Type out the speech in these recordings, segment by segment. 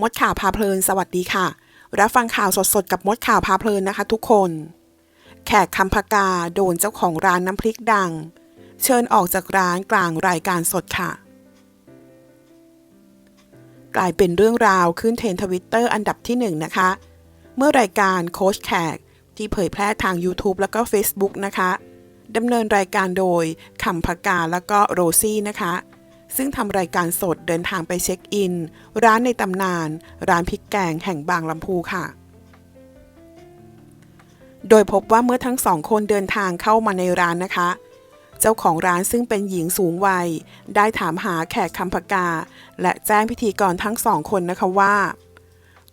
มดข่าวพาเพลิน สวัสดีค่ะ รับฟังข่าวสดๆ กับมดข่าวพาเพลินนะคะ ทุกคน แขกคำพกาโดนเจ้าของร้านน้ำพริกดัง เชิญออกจากร้านกลางรายการสดค่ะ กลายเป็นเรื่องราวขึ้นเทรนทวิตเตอร์อันดับที่หนึ่งนะคะ เมื่อรายการโค้ชแขกที่เผยแพร่ทาง YouTube แล้วก็ Facebook นะคะดำเนินรายการโดยคำพกาแล้วก็โรซี่นะคะ ซึ่งทำรายการสดเดินทางไปเช็คอิน ร้านในตำนาน ร้านพริกแกงแห่งบางลำพูค่ะ โดยพบว่าเมื่อทั้งสองคนเดินทางเข้ามาในร้านนะคะ เจ้าของร้านซึ่งเป็นหญิงสูงวัย ได้ถามหาแขกคำพกา และแจ้งพิธีกรทั้งสองคนนะคะว่า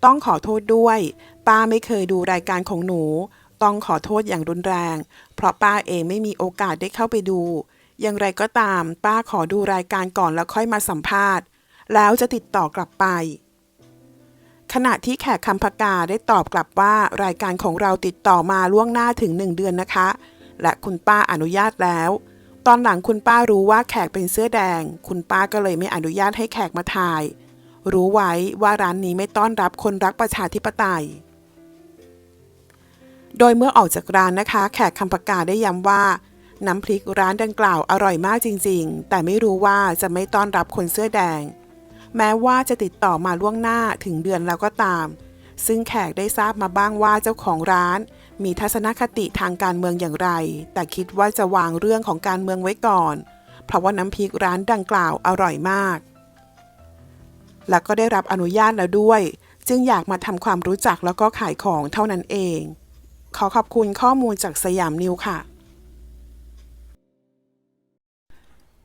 ต้องขอโทษด้วย ป้าไม่เคยดูรายการของหนู ต้องขอโทษอย่างรุนแรง เพราะป้าเองไม่มีโอกาสได้เข้าไปดู อย่างไรก็ตาม ป้าขอดูรายการก่อนแล้วค่อยมาสัมภาษณ์ แล้วจะติดต่อกลับไป ขณะที่แขกคำพกาได้ตอบกลับว่ารายการของเราติดต่อมาล่วงหน้าถึงหนึ่งเดือนนะคะ และคุณป้าอนุญาตแล้ว ตอนหลังคุณป้ารู้ว่าแขกเป็นเสื้อแดง คุณป้าก็เลยไม่อนุญาตให้แขกมาถ่าย รู้ไว้ว่าร้านนี้ไม่ต้อนรับคนรักประชาธิปไตยโดยเมื่อออกจากร้านนะคะ แขกคำประกาศได้ย้ำว่า น้ำพริกร้านดังกล่าวอร่อยมากจริงๆ แต่ไม่รู้ว่าจะไม่ต้อนรับคนเสื้อแดง แม้ว่าจะติดต่อมาล่วงหน้าถึงเดือนแล้วก็ตาม ซึ่งแขกได้ทราบมาบ้างว่าเจ้าของร้าน มีทัศนคติทางการเมืองอย่างไร แต่คิดว่าจะวางเรื่องของการเมืองไว้ก่อน เพราะว่าน้ำพริกร้านดังกล่าวอร่อยมาก แล้วก็ได้รับอนุญาตแล้วด้วย จึงอยากมาทำความรู้จักแล้วก็ขายของเท่านั้นเอง ขอขอบคุณข้อมูลจากสยามนิวค่ะ